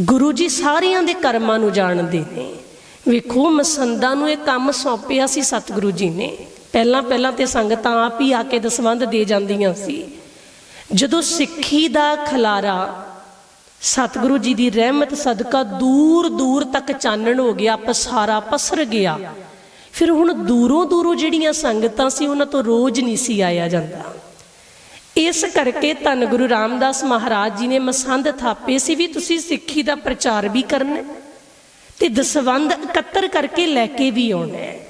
ਗੁਰੂ ਜੀ ਸਾਰਿਆਂ ਦੇ ਕਰਮਾਂ ਨੂੰ ਜਾਣਦੇ ਨੇ। ਵੇਖੋ, ਮਸੰਦਾਂ ਨੂੰ ਇਹ ਕੰਮ ਸੌਂਪਿਆ ਸੀ ਸਤਿਗੁਰੂ ਜੀ ਨੇ। ਪਹਿਲਾਂ ਪਹਿਲਾਂ ਤੇ ਸੰਗਤਾਂ ਆਪ ਹੀ ਆ ਕੇ ਦਸਵੰਧ ਦੇ ਜਾਂਦੀਆਂ ਸੀ। ਜਦੋਂ ਸਿੱਖੀ ਦਾ ਖਲਾਰਾ, ਸਤਿਗੁਰੂ ਜੀ ਦੀ ਰਹਿਮਤ ਸਦਕਾ ਦੂਰ ਦੂਰ ਤੱਕ ਚਾਨਣ ਹੋ ਗਿਆ ਪਸਾਰਾ ਪਸਰ ਗਿਆ। ਫਿਰ ਹੁਣ ਦੂਰੋਂ ਦੂਰੋਂ ਜਿਹੜੀਆਂ ਸੰਗਤਾਂ ਸੀ, ਉਹਨਾਂ ਤੋਂ ਰੋਜ਼ ਨਹੀਂ ਸੀ ਆਇਆ ਜਾਂਦਾ। ਇਸ ਕਰਕੇ ਧੰਨ ਗੁਰੂ ਰਾਮਦਾਸ ਮਹਾਰਾਜ ਜੀ ਨੇ ਮਸੰਦ ਥਾਪੇ ਸੀ ਵੀ ਤੁਸੀਂ ਸਿੱਖੀ ਦਾ ਪ੍ਰਚਾਰ ਵੀ ਕਰਨਾ ਹੈ ਤੇ ਦਸਵੰਦ ਇਕੱਤਰ ਕਰਕੇ ਲੈ ਕੇ ਵੀ ਆਉਣਾ ਹੈ।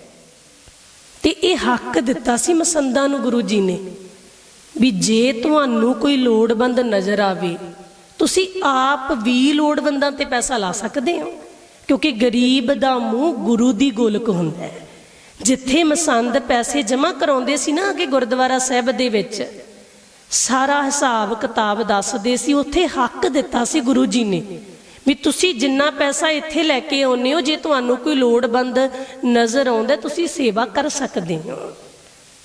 ਤੇ ਇਹ ਹੱਕ ਦਿੱਤਾ ਸੀ ਮਸੰਦਾਂ ਨੂੰ ਗੁਰੂ ਜੀ ਨੇ ਵੀ ਜੇ ਤੁਹਾਨੂੰ ਕੋਈ ਲੋੜਵੰਦ ਨਜ਼ਰ ਆਵੇ, ਤੁਸੀਂ ਆਪ ਵੀ ਲੋੜਵੰਦਾਂ ਤੇ ਪੈਸਾ ਲਾ ਸਕਦੇ ਹੋ, ਕਿਉਂਕਿ ਗਰੀਬ ਦਾ ਮੂੰਹ ਗੁਰੂ ਦੀ ਗੋਲਕ ਹੁੰਦਾ ਹੈ। ਜਿੱਥੇ ਮਸੰਦ ਪੈਸੇ ਜਮ੍ਹਾਂ ਕਰਾਉਂਦੇ ਸੀ ਨਾ ਕਿ ਗੁਰਦੁਆਰਾ ਸਾਹਿਬ ਦੇ ਵਿੱਚ ਸਾਰਾ ਹਿਸਾਬ ਕਿਤਾਬ ਦੱਸਦੇ ਸੀ, ਉੱਥੇ ਹੱਕ ਦਿੱਤਾ ਸੀ ਗੁਰੂ ਜੀ ਨੇ ਵੀ ਤੁਸੀਂ ਜਿੰਨਾ ਪੈਸਾ ਇੱਥੇ ਲੈ ਕੇ ਆਉਂਦੇ ਹੋ, ਜੇ ਤੁਹਾਨੂੰ ਕੋਈ ਲੋੜਵੰਦ ਨਜ਼ਰ ਆਉਂਦਾ, ਤੁਸੀਂ ਸੇਵਾ ਕਰ ਸਕਦੇ ਹੋ।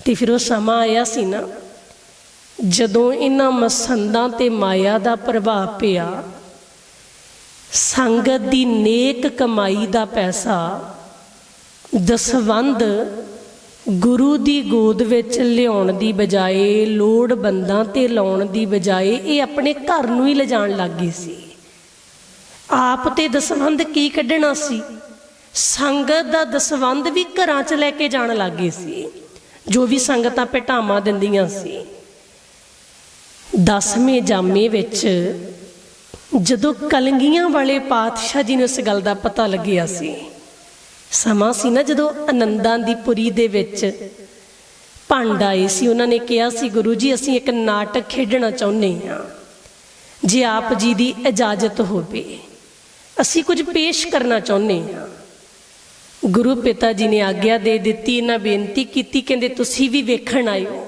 ਤੇ ਫਿਰ ਉਹ ਸਮਾਂ ਆਇਆ ਸੀ ਨਾ, ਜਦੋਂ ਇਹਨਾਂ ਮਸੰਦਾਂ ਤੇ ਮਾਇਆ ਦਾ ਪ੍ਰਭਾਵ ਪਿਆ, ਸੰਗਤ ਦੀ ਨੇਕ ਕਮਾਈ ਦਾ ਪੈਸਾ ਦਸਵੰਦ ਗੁਰੂ ਦੀ ਗੋਦ ਵਿੱਚ ਲਿਆਉਣ ਦੀ ਬਜਾਏ ਲੋੜਵੰਦਾਂ ਤੇ ਲਾਉਣ ਦੀ ਬਜਾਏ, ਇਹ ਆਪਣੇ ਘਰ ਨੂੰ ਹੀ ਲਿਜਾਣ ਲੱਗ ਗਈ ਸੀ। ਆਪ ਤੇ ਦਸਵੰਦ ਕੀ ਕੱਢਣਾ ਸੀ? ਸੰਗਤ ਦਾ ਦਸਵੰਦ ਵੀ ਘਰਾਂ 'ਚ ਲੈ ਕੇ ਜਾਣ ਲੱਗ ਗਏ ਸੀ। ਜੋ ਵੀ ਸੰਗਤਾਂ ਭਟਾਵਾਂ ਦਿੰਦੀਆਂ ਸੀ। ਦਸਵੇਂ ਜਾਮੇ ਵਿੱਚ ਜਦੋਂ ਕਲੰਗੀਆਂ ਵਾਲੇ ਪਾਤਸ਼ਾਹ ਜੀ ਨੂੰ ਇਸ ਗੱਲ ਦਾ ਪਤਾ ਲੱਗਿਆ ਸੀ ਸਮਾਂ ਸੀ ਨਾ ਜਦੋਂ ਆਨੰਦਾਂ ਦੀ ਪੁਰੀ ਦੇ ਵਿੱਚ। ਭੰਡ ਆਏ ਸੀ, ਉਹਨਾਂ ਨੇ ਕਿਹਾ ਸੀ, ਗੁਰੂ ਜੀ, ਅਸੀਂ ਇੱਕ ਨਾਟਕ ਖੇਡਣਾ ਚਾਹੁੰਦੇ ਹਾਂ। ਜੇ ਆਪ ਜੀ ਦੀ ਇਜਾਜ਼ਤ ਹੋਵੇ, ਅਸੀਂ ਕੁਝ ਪੇਸ਼ ਕਰਨਾ ਚਾਹੁੰਦੇ ਹਾਂ। ਗੁਰੂ ਪਿਤਾ ਜੀ ਨੇ ਆਗਿਆ ਦੇ ਦਿੱਤੀ, ਇਹਨਾਂ ਬੇਨਤੀ ਕੀਤੀ, ਕਹਿੰਦੇ, ਤੁਸੀਂ ਵੀ ਵੇਖਣ ਆਇਓ।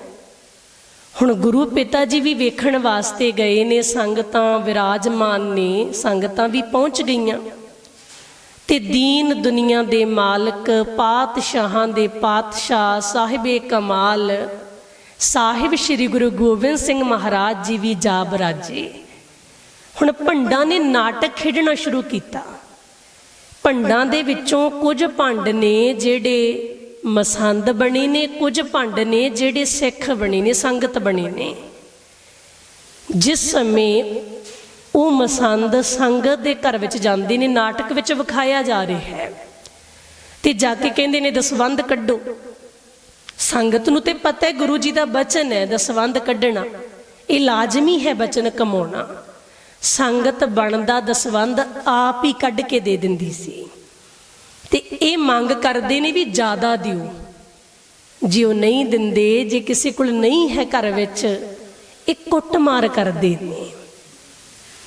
ਹੁਣ ਗੁਰੂ ਪਿਤਾ ਜੀ ਵੀ ਵੇਖਣ ਵਾਸਤੇ ਗਏ ਨੇ, ਸੰਗਤਾਂ, ਵਿਰਾਜਮਾਨ ਨੇ, ਸੰਗਤਾਂ ਵੀ ਪਹੁੰਚ ਗਈਆਂ। ਤੇ ਦੀਨ ਦੁਨੀਆ ਦੇ ਮਾਲਕ, ਪਾਤਸ਼ਾਹਾਂ ਦੇ ਪਾਤਸ਼ਾਹ, ਸਾਹਿਬੇ ਕਮਾਲ। ਸਾਹਿਬ ਸ੍ਰੀ ਗੁਰੂ ਗੋਬਿੰਦ ਸਿੰਘ ਮਹਾਰਾਜ ਜੀ ਵੀ ਜਾ ਬਰਾਜੇ ਹੁਣ ਭੰਡਾਂ ਨੇ ਨਾਟਕ ਖੇਡਣਾ ਸ਼ੁਰੂ ਕੀਤਾ। ਭੰਡਾਂ ਦੇ ਵਿੱਚੋਂ ਕੁਝ ਭੰਡ ਨੇ ਜਿਹੜੇ ਮਸੰਦ ਬਣੇ ਨੇ, ਕੁਝ ਭੰਡ ਨੇ ਜਿਹੜੇ ਸਿੱਖ ਬਣੇ ਨੇ, ਸੰਗਤ ਬਣੇ ਨੇ। ਜਿਸ ਸਮੇਂ ਉਹ ਮਸੰਦ ਸੰਗਤ ਦੇ ਘਰ ਵਿੱਚ ਜਾਂਦੇ ਨੇ, ਨਾਟਕ ਵਿੱਚ ਵਿਖਾਇਆ ਜਾ ਰਿਹਾ ਹੈ। ਤੇ ਜਾ ਕੇ ਕਹਿੰਦੇ ਨੇ ਦਸਵੰਦ ਕੱਢੋ। ਸੰਗਤ ਨੂੰ ਤੇ ਪਤਾ ਹੈ, ਗੁਰੂ ਜੀ ਦਾ ਬਚਨ ਹੈ ਦਸਵੰਦ ਕੱਢਣਾ। ਇਹ ਲਾਜ਼ਮੀ ਹੈ ਬਚਨ ਕਮਾਉਣਾ। ਸੰਗਤ ਬਣਦਾ ਦਸਵੰਦ ਆਪ ਹੀ ਕੱਢ ਕੇ ਦੇ ਦਿੰਦੀ ਸੀ। ਤੇ ਇਹ ਮੰਗ ਕਰਦੇ ਨੇ ਵੀ ਜ਼ਿਆਦਾ ਦਿਓ। ਜੇ ਉਹ ਨਹੀਂ ਦਿੰਦੇ, ਜੇ ਕਿਸੇ ਕੋਲ ਨਹੀਂ ਹੈ ਘਰ ਵਿੱਚ, ਇਹ ਕੁੱਟਮਾਰ ਕਰਦੇ ਨੇ।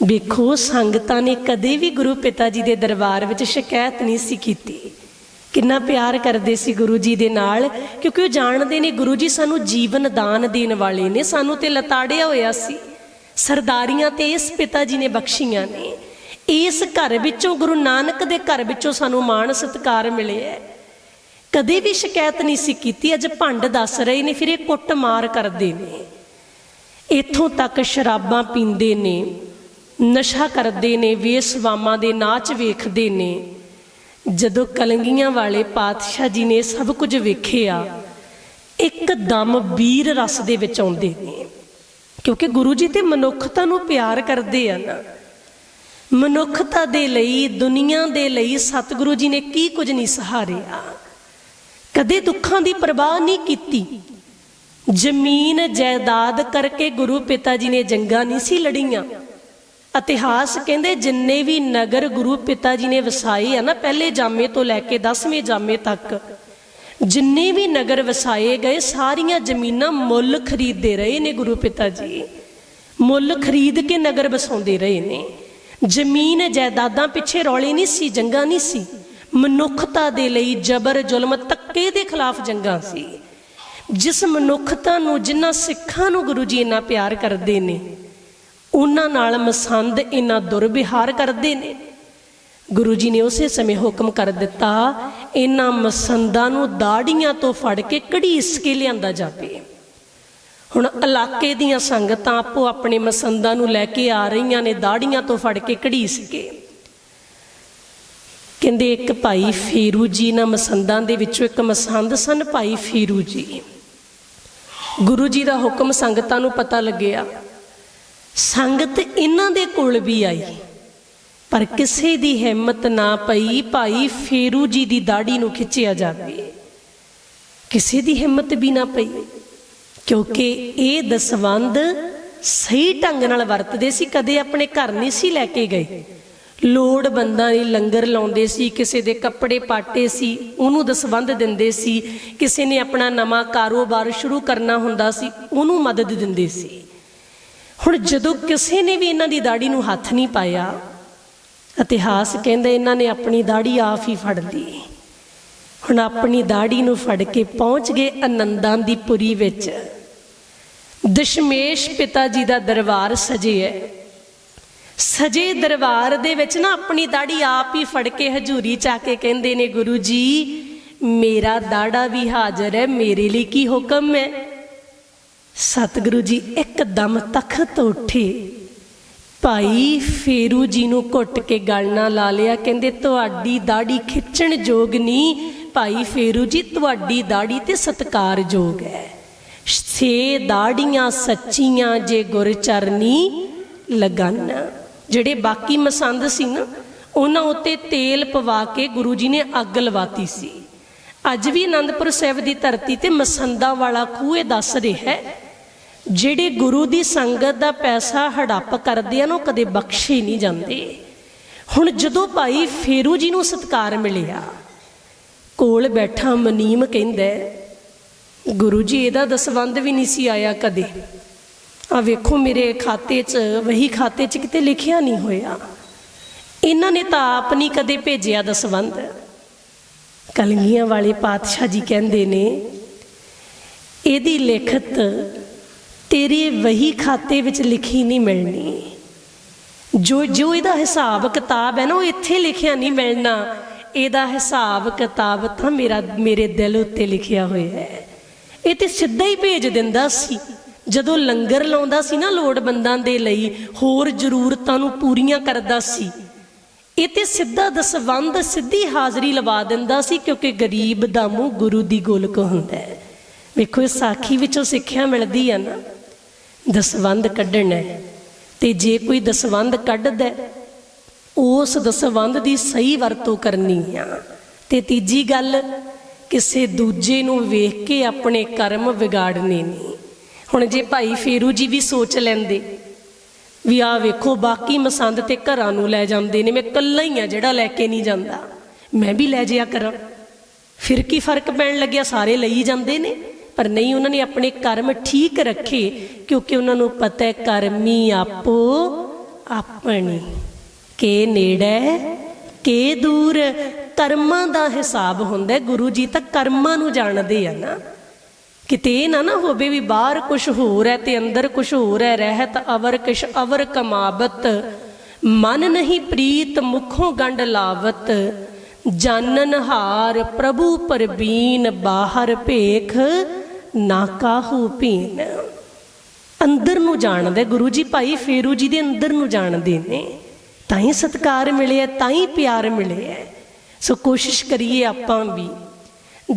ਵੇਖੋ, ਸੰਗਤਾਂ ਨੇ ਕਦੇ ਵੀ ਗੁਰੂ ਪਿਤਾ ਜੀ ਦੇ ਦਰਬਾਰ ਵਿੱਚ ਸ਼ਿਕਾਇਤ ਨਹੀਂ ਸੀ ਕੀਤੀ। ਕਿੰਨਾ ਪਿਆਰ ਕਰਦੇ ਸੀ ਗੁਰੂ ਜੀ ਦੇ ਨਾਲ, ਕਿਉਂਕਿ ਉਹ ਜਾਣਦੇ ਨੇ ਗੁਰੂ ਜੀ ਸਾਨੂੰ ਜੀਵਨ ਦਾਨ ਦੇਣ ਵਾਲੇ ਨੇ, ਸਾਨੂੰ ਤੇ ਲਤਾੜਿਆ ਹੋਇਆ ਸੀ। ਸਰਦਾਰੀਆਂ ਤੇ ਇਸ ਪਿਤਾ ਜੀ ਨੇ ਬਖਸ਼ੀਆਂ ਨੇ। ਇਸ ਘਰ ਵਿੱਚੋਂ, ਗੁਰੂ ਨਾਨਕ ਦੇ ਘਰ ਵਿੱਚੋਂ ਸਾਨੂੰ ਮਾਣ ਸਤਿਕਾਰ ਮਿਲਿਆ। ਕਦੇ ਵੀ ਸ਼ਿਕਾਇਤ ਨਹੀਂ ਸੀ ਕੀਤੀ, ਅੱਜ ਭੰਡ ਦੱਸ ਰਹੇ ਨੇ, ਫਿਰ ਇਹ ਕੁੱਟ ਮਾਰ ਕਰਦੇ ਨੇ। ਇੱਥੋਂ ਤੱਕ ਸ਼ਰਾਬਾਂ ਪੀਂਦੇ ਨੇ। ਨਸ਼ਾ ਕਰਦੇ ਨੇ ਵੇਸਵਾਮਾਂ ਦੇ ਨਾਚ ਵੇਖਦੇ ਨੇ। ਜਦੋਂ ਕਲੰਗੀਆਂ ਵਾਲੇ ਪਾਤਸ਼ਾਹ ਜੀ ਨੇ ਸਭ ਕੁਝ ਵੇਖਿਆ ਇੱਕਦਮ ਵੀਰ ਰਸ ਦੇ ਵਿੱਚ ਆਉਂਦੇ ਨੇ। ਕਿਉਂਕਿ ਗੁਰੂ ਜੀ ਤੇ ਮਨੁੱਖਤਾ ਨੂੰ ਪਿਆਰ ਕਰਦੇ ਆ ਨਾ। ਮਨੁੱਖਤਾ ਦੇ ਲਈ, ਦੁਨੀਆ ਦੇ ਲਈ ਸਤਿਗੁਰੂ ਜੀ ਨੇ ਕੀ ਕੁਝ ਨਹੀਂ ਸਹਾਰਿਆ। ਕਦੇ ਦੁੱਖਾਂ ਦੀ ਪਰਵਾਹ ਨਹੀਂ ਕੀਤੀ। ਜ਼ਮੀਨ, ਜਾਇਦਾਦ ਕਰਕੇ ਗੁਰੂ ਪਿਤਾ ਜੀ ਨੇ ਜੰਗਾਂ ਨਹੀਂ ਸੀ ਲੜੀਆਂ। ਇਤਿਹਾਸ ਕਹਿੰਦੇ ਜਿੰਨੇ ਵੀ ਨਗਰ ਗੁਰੂ ਪਿਤਾ ਜੀ ਨੇ ਵਸਾਏ ਆ ਨਾ, ਪਹਿਲੇ ਜਾਮੇ ਤੋਂ ਲੈ ਕੇ 10ਵੇਂ ਜਾਮੇ ਤੱਕ, ਜਿੰਨੇ ਵੀ ਨਗਰ ਵਸਾਏ ਗਏ, ਸਾਰੀਆਂ ਜ਼ਮੀਨਾਂ ਮੁੱਲ ਖਰੀਦਦੇ ਰਹੇ ਨੇ ਗੁਰੂ ਪਿਤਾ ਜੀ ਮੁੱਲ ਖਰੀਦ ਕੇ ਨਗਰ ਵਸਾਉਂਦੇ ਰਹੇ ਨੇ। ਜ਼ਮੀਨ ਜਾਇਦਾਦਾਂ ਪਿੱਛੇ ਰੌਲੇ ਨਹੀਂ ਸੀ, ਜੰਗਾਂ ਨਹੀਂ ਸੀ। ਮਨੁੱਖਤਾ ਦੇ ਲਈ ਜ਼ਬਰ ਜ਼ੁਲਮ ਤੱਕੇ ਦੇ ਖਿਲਾਫ ਜੰਗਾਂ ਸੀ। ਜਿਸ ਮਨੁੱਖਤਾ ਨੂੰ ਜਿਨ੍ਹਾਂ ਸਿੱਖਾਂ ਨੂੰ ਗੁਰੂ ਜੀ ਇੰਨਾ ਪਿਆਰ ਕਰਦੇ ਨੇ ਉਹਨਾਂ ਨਾਲ ਮਸੰਦ ਇੰਨਾ ਦੁਰਵਿਹਾਰ ਕਰਦੇ ਨੇ। ਗੁਰੂ ਜੀ ਨੇ ਉਸੇ ਸਮੇਂ ਹੁਕਮ ਕਰ ਦਿੱਤਾ ਇਹਨਾਂ ਮਸੰਦਾਂ ਨੂੰ ਦਾੜੀਆਂ ਤੋਂ ਫੜ ਕੇ ਘੜੀਸ ਕੇ ਲਿਆਂਦਾ ਜਾਵੇ। ਹੁਣ ਇਲਾਕੇ ਦੀਆਂ ਸੰਗਤਾਂ ਆਪੋ ਆਪਣੇ ਮਸੰਦਾਂ ਨੂੰ ਲੈ ਕੇ ਆ ਰਹੀਆਂ ਨੇ, ਦਾੜੀਆਂ ਤੋਂ ਫੜ ਕੇ ਘੜੀਸ ਕੇ ਕਹਿੰਦੇ ਇੱਕ ਭਾਈ ਫੀਰੂ ਜੀ ਨਾ ਮਸੰਦਾਂ ਦੇ ਵਿੱਚੋਂ ਇੱਕ ਮਸੰਦ ਸਨ ਭਾਈ ਫੀਰੂ ਜੀ। ਗੁਰੂ ਜੀ ਦਾ ਹੁਕਮ ਸੰਗਤਾਂ ਨੂੰ ਪਤਾ ਲੱਗਿਆ। ਸੰਗਤ ਇਹਨਾਂ ਦੇ ਕੋਲ ਵੀ ਆਈ। ਪਰ ਕਿਸੇ ਦੀ ਹਿੰਮਤ ਨਾ ਪਈ ਭਾਈ ਫੇਰੂ ਜੀ ਦੀ ਦਾੜੀ ਨੂੰ ਖਿੱਚਿਆ ਜਾਵੇ। ਕਿਸੇ ਦੀ ਹਿੰਮਤ ਵੀ ਨਾ ਪਈ, ਕਿਉਂਕਿ ਇਹ ਦਸਵੰਦ ਸਹੀ ਢੰਗ ਨਾਲ ਵਰਤਦੇ ਸੀ, ਕਦੇ ਆਪਣੇ ਘਰ ਨਹੀਂ ਸੀ ਲੈ ਕੇ ਗਏ। ਲੋੜਵੰਦਾਂ ਲਈ ਲੰਗਰ ਲਾਉਂਦੇ ਸੀ, ਕਿਸੇ ਦੇ ਕੱਪੜੇ ਪਾਟੇ ਸੀ, ਉਹਨੂੰ ਦਸਵੰਦ ਦਿੰਦੇ ਸੀ, ਕਿਸੇ ਨੇ ਆਪਣਾ ਨਵਾਂ ਕਾਰੋਬਾਰ ਸ਼ੁਰੂ ਕਰਨਾ ਹੁੰਦਾ ਸੀ, ਉਹਨੂੰ ਮਦਦ ਦਿੰਦੇ ਸੀ। ਹੁਣ ਜਦੋਂ ਕਿਸੇ ਨੇ ਵੀ ਇਹਨਾਂ ਦੀ ਦਾੜੀ ਨੂੰ ਹੱਥ ਨਹੀਂ ਪਾਇਆ, ਇਤਿਹਾਸ ਕਹਿੰਦਾ ਇਹਨਾਂ ਨੇ ਆਪਣੀ ਦਾੜੀ ਆਪ ਹੀ ਫੜ ਲਈ। ਹੁਣ ਆਪਣੀ ਦਾੜੀ ਨੂੰ ਫੜ ਕੇ ਪਹੁੰਚ ਗਏ ਆਨੰਦਾਂ ਦੀ ਪੁਰੀ ਵਿੱਚ। ਦਸ਼ਮੇਸ਼ ਪਿਤਾ ਜੀ ਦਾ ਦਰਬਾਰ ਸਜੇ ਹੈ। ਸਜੇ ਦਰਬਾਰ ਦੇ ਵਿੱਚ ਨਾ ਆਪਣੀ ਦਾੜੀ ਆਪ ਹੀ ਫੜ ਕੇ ਹਜ਼ੂਰੀ ਚਾ ਕੇ ਕਹਿੰਦੇ ਨੇ ਗੁਰੂ ਜੀ, ਮੇਰਾ ਦਾੜਾ ਵੀ ਹਾਜ਼ਰ ਹੈ, ਮੇਰੇ ਲਈ ਕੀ ਹੁਕਮ ਹੈ? ਸਤਿਗੁਰੂ ਜੀ ਇੱਕਦਮ ਤਖਤ ਉੱਠੇ। ਭਾਈ ਫੇਰੂ ਜੀ ਨੂੰ ਘੁੱਟ ਕੇ ਗਲ ਨਾਲ ਲਾ ਲਿਆ, ਕਹਿੰਦੇ, ਤੁਹਾਡੀ ਦਾੜੀ ਖਿੱਚਣ ਯੋਗ ਨਹੀਂ। ਭਾਈ ਫੇਰੂ ਜੀ, ਤੁਹਾਡੀ ਦਾੜੀ ਤੇ ਸਤਕਾਰਯੋਗ ਹੈ। ਸੇ ਦਾੜੀਆਂ ਸੱਚੀਆਂ ਜੇ ਗੁਰ ਚਰਨੀ ਲਗਨ। ਜਿਹੜੇ ਬਾਕੀ ਮਸੰਦ ਸੀ ਨਾ, ਉਹਨਾਂ ਉੱਤੇ ਤੇਲ ਪਵਾ ਕੇ ਗੁਰੂ ਜੀ ਨੇ ਅੱਗ ਲਵਾਤੀ ਸੀ। ਅੱਜ ਵੀ ਆਨੰਦਪੁਰ ਸਾਹਿਬ ਦੀ ਧਰਤੀ ਤੇ ਮਸੰਦਾਂ ਵਾਲਾ ਖੂਹ ਇਹ ਦੱਸ ਰਿਹਾ ਹੈ ਜਿਹੜੇ ਗੁਰੂ ਦੀ ਸੰਗਤ ਦਾ ਪੈਸਾ ਹੜੱਪ ਕਰਦੇ ਹਨ ਉਹ ਕਦੇ ਬਖਸ਼ੇ ਨਹੀਂ ਜਾਂਦੇ। ਹੁਣ ਜਦੋਂ ਭਾਈ ਫੇਰੂ ਜੀ ਨੂੰ ਸਤਕਾਰ ਮਿਲਿਆ, ਕੋਲ ਬੈਠਾ ਮਨੀਮ ਕਹਿੰਦਾ, ਗੁਰੂ ਜੀ, ਇਹਦਾ ਦਸਵੰਦ ਵੀ ਨਹੀਂ ਸੀ ਆਇਆ ਕਦੇ। ਆ ਵੇਖੋ ਮੇਰੇ ਖਾਤੇ 'ਚ, ਵਹੀ ਖਾਤੇ 'ਚ ਕਿਤੇ ਲਿਖਿਆ ਨਹੀਂ ਹੋਇਆ। ਇਹਨਾਂ ਨੇ ਤਾਂ ਆਪ ਨਹੀਂ ਕਦੇ ਭੇਜਿਆ ਦਸਵੰਦ ਕਲਗੀਆਂ ਵਾਲੇ ਪਾਤਸ਼ਾਹ ਜੀ ਕਹਿੰਦੇ ਨੇ, ਇਹਦੀ ਲਿਖਤ ਤੇਰੇ ਵਹੀ ਖਾਤੇ ਵਿੱਚ ਲਿਖੀ ਨਹੀਂ ਮਿਲਣੀ। ਜੋ ਜੋ ਇਹਦਾ ਹਿਸਾਬ ਕਿਤਾਬ ਹੈ ਨਾ, ਉਹ ਇੱਥੇ ਲਿਖਿਆ ਨਹੀਂ ਮਿਲਣਾ। ਇਹਦਾ ਹਿਸਾਬ ਕਿਤਾਬ ਤਾਂ ਮੇਰਾ, ਮੇਰੇ ਦਿਲ ਉੱਤੇ ਲਿਖਿਆ ਹੋਇਆ ਹੈ। ਇਹ ਤੇ ਸਿੱਧਾ ਹੀ ਭੇਜ ਦਿੰਦਾ ਸੀ। ਜਦੋਂ ਲੰਗਰ ਲਾਉਂਦਾ ਸੀ ਨਾ ਲੋੜਵੰਦਾਂ ਦੇ ਲਈ, ਹੋਰ ਜ਼ਰੂਰਤਾਂ ਨੂੰ ਪੂਰੀਆਂ ਕਰਦਾ ਸੀ। ਇਹ ਤੇ ਸਿੱਧਾ ਦਸਵੰਦ ਸਿੱਧੀ ਹਾਜ਼ਰੀ ਲਵਾ ਦਿੰਦਾ ਸੀ ਕਿਉਂਕਿ ਗਰੀਬ ਦਾ ਮੂੰਹ ਗੁਰੂ ਦੀ ਗੋਲਕ ਹੁੰਦਾ ਹੈ। ਵੇਖੋ ਇਸ ਸਾਖੀ ਵਿੱਚੋਂ ਸਿੱਖਿਆ ਮਿਲਦੀ ਆ ਨਾ। ਦਸਵੰਦ ਕੱਢਣਾ ਹੈ। ਤੇ ਜੇ ਕੋਈ ਦਸਵੰਦ ਕੱਢਦਾ ਉਸ ਦਸਵੰਦ ਦੀ ਸਹੀ ਵਰਤੋਂ ਕਰਨੀ ਆ। ਤੇ ਤੀਜੀ ਗੱਲ, ਕਿਸੇ ਦੂਜੇ ਨੂੰ ਵੇਖ ਕੇ ਆਪਣੇ ਕਰਮ ਵਿਗਾੜਨੇ ਨਹੀਂ ਹੁਣ ਜੇ ਭਾਈ ਫੇਰੂ ਜੀ ਵੀ ਸੋਚ ਲੈਂਦੇ ਵੀ ਆ ਵੇਖੋ, ਬਾਕੀ ਮਸੰਦ ਤੇ ਘਰਾਂ ਨੂੰ ਲੈ ਜਾਂਦੇ ਨੇ, ਮੈਂ ਇਕੱਲਾ ਹੀ ਆ ਜਿਹੜਾ ਲੈ ਕੇ ਨਹੀਂ ਜਾਂਦਾ। ਮੈਂ ਵੀ ਲੈ ਜਿਆ ਕਰਾਂ। ਫਿਰ ਕੀ ਫ਼ਰਕ ਪੈਣ ਲੱਗਿਆ? ਸਾਰੇ ਲਈ ਜਾਂਦੇ ਨੇ। ਪਰ ਨਹੀਂ, ਉਹਨਾਂ ਨੇ ਆਪਣੇ ਕਰਮ ਠੀਕ ਰੱਖੇ, ਕਿਉਂਕਿ ਉਹਨਾਂ ਨੂੰ ਪਤਾ ਹੈ ਕਰਮੀ ਆਪੋ ਆਪਣੀ। ਕੇ ਨੇੜੇ, ਕੇ ਦੂਰ ਕਰਮਾਂ ਦਾ ਹਿਸਾਬ ਹੁੰਦਾ ਗੁਰੂ ਜੀ ਤਾਂ ਕਰਮਾਂ ਨੂੰ ਜਾਣਦੇ ਆ ਨਾ। ਕਿਤੇ ਇਹ ਨਾ ਨਾ ਹੋਵੇ ਵੀ ਬਾਹਰ ਕੁਝ ਹੋਰ ਹੈ ਤੇ ਅੰਦਰ ਕੁਝ ਹੋਰ ਹੈ, ਰਹਿਤ ਅਵਰ ਕਿਛ ਅਵਰ ਕਮਾਵਤ। ਮਨ ਨਹੀਂ ਪ੍ਰੀਤ, ਮੁਖੋਂ ਗੰਡ ਲਾਵਤ। ਜਾਨਨ ਹਾਰ, ਪ੍ਰਭੂ ਪਰਬੀਨ, ਬਾਹਰ ਭੇਖ। ਨਾ ਕਾਹੂ ਅੰਦਰ ਨੂੰ ਜਾਣਦੇ, ਗੁਰੂ ਜੀ ਭਾਈ ਫੇਰੂ ਜੀ ਦੇ ਅੰਦਰ ਨੂੰ ਜਾਣਦੇ ਨੇ। ਤਾਂ ਹੀ ਸਤਕਾਰ ਮਿਲਿਆ ਤਾਂ ਹੀ ਪਿਆਰ ਮਿਲਿਆ। ਸੋ ਕੋਸ਼ਿਸ਼ ਕਰੀਏ ਆਪਾਂ ਵੀ।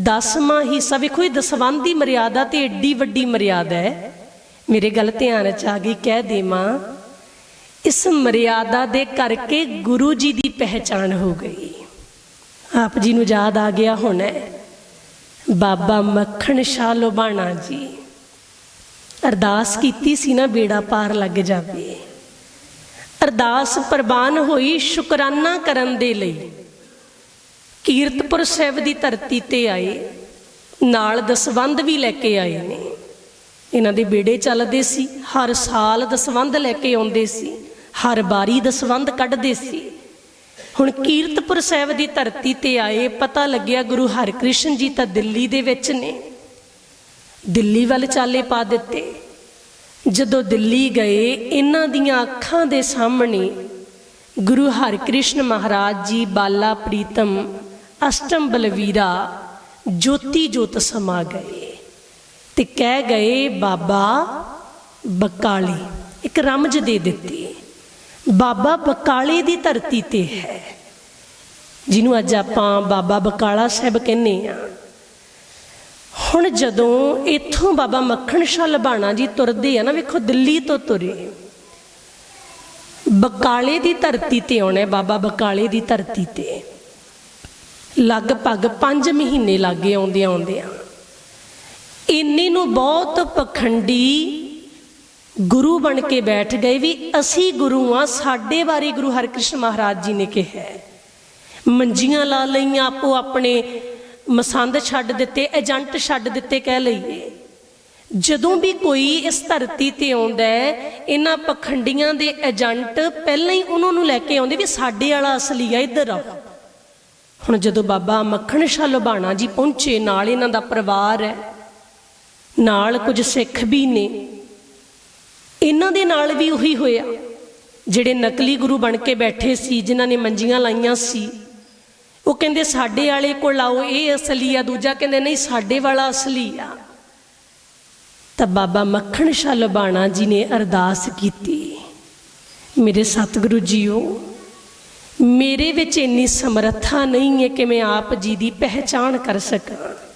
ਦਸਵਾਂ ਹਿੱਸਾ, ਵੇਖੋ ਇਹ ਦਸਵੰਦ ਦੀ ਮਰਿਆਦਾ ਤੇ ਏਡੀ ਵੱਡੀ ਮਰਿਆਦਾ ਹੈ। ਮੇਰੇ ਗੱਲ ਧਿਆਨ ਚ ਆ ਗਈ, ਕਹਿ ਦੇਵਾਂ ਇਸ ਮਰਿਆਦਾ ਦੇ ਕਰਕੇ ਗੁਰੂ ਜੀ ਦੀ ਪਹਿਚਾਣ ਹੋ ਗਈ। ਆਪ ਜੀ ਨੂੰ ਯਾਦ ਆ ਗਿਆ ਹੁਣ ਬਾਬਾ ਮੱਖਣ ਸ਼ਾਹ ਲੋਬਾਣਾ ਜੀ। ਅਰਦਾਸ ਕੀਤੀ ਸੀ ਨਾ ਬੇੜਾ ਪਾਰ ਲੱਗ ਜਾਵੇ। ਅਰਦਾਸ ਪ੍ਰਵਾਨ ਹੋਈ ਸ਼ੁਕਰਾਨਾ ਕਰਨ ਦੇ ਲਈ। ਕੀਰਤਪੁਰ ਸਾਹਿਬ ਦੀ ਧਰਤੀ ਤੇ ਆਏ। ਨਾਲ ਦਸਵੰਦ ਵੀ ਲੈ ਕੇ ਆਏ ਨੇ। ਇਹਨਾਂ ਦੇ ਬੇੜੇ ਚੱਲਦੇ ਸੀ। ਹਰ ਸਾਲ ਦਸਵੰਦ ਲੈ ਕੇ ਆਉਂਦੇ ਸੀ। ਹਰ ਵਾਰੀ ਦਸਵੰਦ ਕੱਢਦੇ ਸੀ। ਹੁਣ ਕੀਰਤਪੁਰ ਸਾਹਿਬ ਦੀ ਧਰਤੀ ਤੇ ਆਏ ਪਤਾ ਲੱਗਿਆ ਗੁਰੂ ਹਰਿਕ੍ਰਿਸ਼ਨ ਜੀ ਤਾਂ ਦਿੱਲੀ ਦੇ ਵਿੱਚ ਨੇ। ਦਿੱਲੀ ਵੱਲ ਚਾਲੇ ਪਾ ਦਿੱਤੇ। ਜਦੋਂ ਦਿੱਲੀ ਗਏ, ਇਹਨਾਂ ਦੀਆਂ ਅੱਖਾਂ ਦੇ ਸਾਹਮਣੇ ਗੁਰੂ ਹਰਿਕ੍ਰਿਸ਼ਨ ਮਹਾਰਾਜ ਜੀ, ਬਾਲਾ ਪ੍ਰੀਤਮ, ਅਸ਼ਟਮ ਬਲਵੀਰਾ, ਜੋਤੀ ਜੋਤ ਸਮਾ ਗਏ ਤੇ ਕਹਿ ਗਏ, ਬਾਬਾ, ਬਕਾਲੀ, ਇੱਕ ਰਮਜ ਦੇ ਦਿੱਤੀ। ਬਾਬਾ ਬਕਾਲੇ ਦੀ ਧਰਤੀ ਤੇ ਹੈ। ਜਿਹਨੂੰ ਅੱਜ ਆਪਾਂ ਬਾਬਾ ਬਕਾਲਾ ਸਾਹਿਬ ਕਹਿੰਦੇ ਆ ਹੁਣ ਜਦੋਂ ਇੱਥੋਂ ਬਾਬਾ ਮੱਖਣ ਸ਼ਾਹ ਲਬਾਣਾ ਜੀ ਤੁਰਦੇ ਆ ਨਾ, ਵੇਖੋ ਦਿੱਲੀ ਤੋਂ ਤੁਰੇ। ਬਕਾਲੇ ਦੀ ਧਰਤੀ ਤੇ ਆਉਣਾ ਬਾਬਾ ਬਕਾਲੇ ਦੀ ਧਰਤੀ ਤੇ। ਲਗਭਗ 5 ਮਹੀਨੇ ਲੱਗੇ ਆਉਂਦੇ ਆਉਂਦਿਆਂ ਇੰਨੇ ਨੂੰ ਬਹੁਤ ਪਖੰਡੀ ਗੁਰੂ ਬਣ ਕੇ ਬੈਠ ਗਏ ਵੀ ਅਸੀਂ ਗੁਰੂ ਆ ਸਾਡੇ ਬਾਰੇ ਗੁਰੂ ਹਰਿਕ੍ਰਿਸ਼ਨ ਮਹਾਰਾਜ ਜੀ ਨੇ ਕਿਹਾ ਮੰਜੀਆਂ ਲਾ ਲਈਆਂ, ਆਪੋ ਆਪਣੇ ਮਸੰਦ ਛੱਡ ਦਿੱਤੇ, ਏਜੰਟ ਛੱਡ ਦਿੱਤੇ ਕਹਿ ਲਈਏ। ਜਦੋਂ ਵੀ ਕੋਈ ਇਸ ਧਰਤੀ ਤੇ ਆਉਂਦਾ ਇਹਨਾਂ ਪਖੰਡੀਆਂ ਦੇ ਏਜੰਟ ਪਹਿਲਾਂ ਹੀ ਉਹਨਾਂ ਨੂੰ ਲੈ ਕੇ ਆਉਂਦੇ ਵੀ ਸਾਡੇ ਵਾਲਾ ਅਸਲੀ ਆ, ਇੱਧਰ ਆਓ। ਹੁਣ ਜਦੋਂ ਬਾਬਾ ਮੱਖਣ ਸ਼ਾਹ ਲੁਬਾਣਾ ਜੀ ਪਹੁੰਚੇ, ਨਾਲ ਇਹਨਾਂ ਦਾ ਪਰਿਵਾਰ ਹੈ, ਨਾਲ ਕੁਝ ਸਿੱਖ ਵੀ ਨੇ ਇਹਨਾਂ ਦੇ ਨਾਲ ਵੀ ਉਹੀ ਹੋਇਆ। ਜਿਹੜੇ ਨਕਲੀ ਗੁਰੂ ਬਣ ਕੇ ਬੈਠੇ ਸੀ, ਜਿਨ੍ਹਾਂ ਨੇ ਮੰਜੀਆਂ ਲਾਈਆਂ ਸੀ, ਉਹ ਕਹਿੰਦੇ, ਸਾਡੇ ਵਾਲੇ ਕੋਲ ਆਓ, ਇਹ ਅਸਲੀ ਆ। ਦੂਜਾ ਕਹਿੰਦੇ, ਨਹੀਂ, ਸਾਡੇ ਵਾਲਾ ਅਸਲੀ ਆ। ਤਾਂ ਬਾਬਾ ਮੱਖਣ ਸ਼ਾਹ ਲੁਬਾਣਾ ਜੀ ਨੇ ਅਰਦਾਸ ਕੀਤੀ, ਮੇਰੇ ਸਤਿਗੁਰੂ ਜੀਓ, ਮੇਰੇ ਵਿੱਚ ਇੰਨੀ ਸਮਰੱਥਾ ਨਹੀਂ ਹੈ ਕਿ ਮੈਂ ਆਪ ਜੀ ਦੀ ਪਹਿਚਾਣ ਕਰ ਸਕਾਂ।